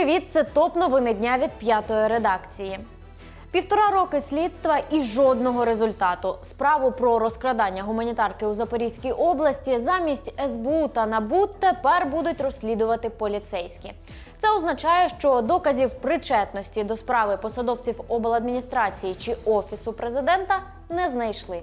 Привіт, це топ новини дня від п'ятої редакції. Півтора роки слідства і жодного результату. Справу про розкрадання гуманітарки у Запорізькій області замість СБУ та НАБУ тепер будуть розслідувати поліцейські. Це означає, що доказів причетності до справи посадовців обладміністрації чи офісу президента не знайшли.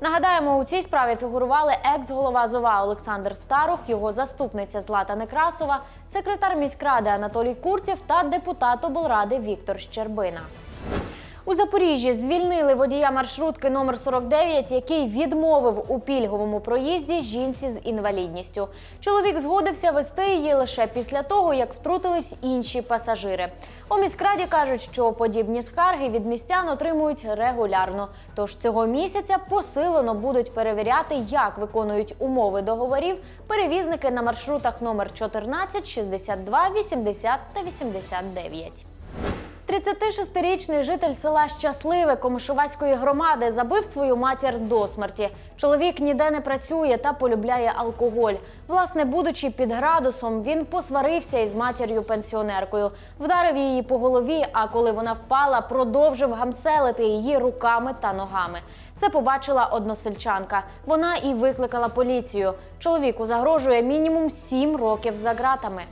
Нагадаємо, у цій справі фігурували екс-голова ЗОВА Олександр Старух, його заступниця Злата Некрасова, секретар міськради Анатолій Куртєв та депутат облради Віктор Щербина. У Запоріжжі звільнили водія маршрутки номер 49, який відмовив у пільговому проїзді жінці з інвалідністю. Чоловік згодився вести її лише після того, як втрутились інші пасажири. У міськраді кажуть, що подібні скарги від містян отримують регулярно. Тож цього місяця посилено будуть перевіряти, як виконують умови договорів перевізники на маршрутах номер 14, 62, 80 та 89. 36-річний житель села Щасливе Комишуваської громади забив свою матір до смерті. Чоловік ніде не працює та полюбляє алкоголь. Власне, будучи під градусом, він посварився із матір'ю пенсіонеркою, вдарив її по голові. А коли вона впала, продовжив гамселити її руками та ногами. Це побачила односельчанка. Вона і викликала поліцію. Чоловіку загрожує мінімум 7 років за ґратами.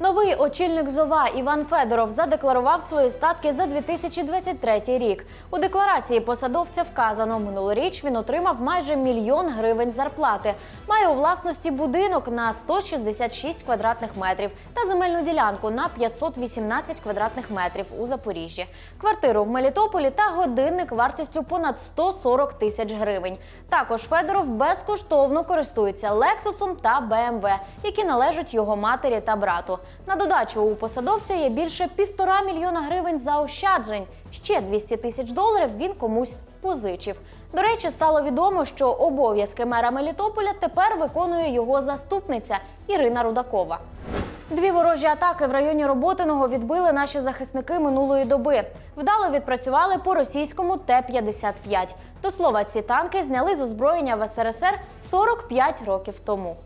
Новий очільник ЗОВА Іван Федоров задекларував свої статки за 2023 рік. У декларації посадовця вказано, минулоріч він отримав майже мільйон гривень зарплати. Має у власності будинок на 166 квадратних метрів та земельну ділянку на 518 квадратних метрів у Запоріжжі, квартиру в Мелітополі та годинник вартістю понад 140 тисяч гривень. Також Федоров безкоштовно користується Лексусом та БМВ, які належать його матері та брату. На додачу у посадовця є більше півтора мільйона гривень заощаджень. Ще 200 тисяч доларів він комусь позичив. До речі, стало відомо, що обов'язки мера Мелітополя тепер виконує його заступниця Ірина Рудакова. Дві ворожі атаки в районі Роботиного відбили наші захисники минулої доби. Вдало відпрацювали по російському Т-55. До слова, ці танки зняли з озброєння в СРСР 45 років тому.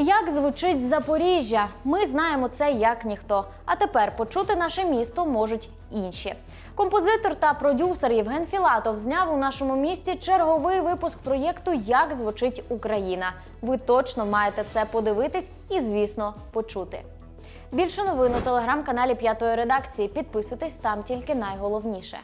Як звучить Запоріжжя? Ми знаємо це як ніхто. А тепер почути наше місто можуть інші. Композитор та продюсер Євген Філатов зняв у нашому місті черговий випуск проєкту Як звучить Україна. Ви точно маєте це подивитись і, звісно, почути. Більше новин у телеграм-каналі П'ятої редакції. Підписуйтесь там тільки найголовніше.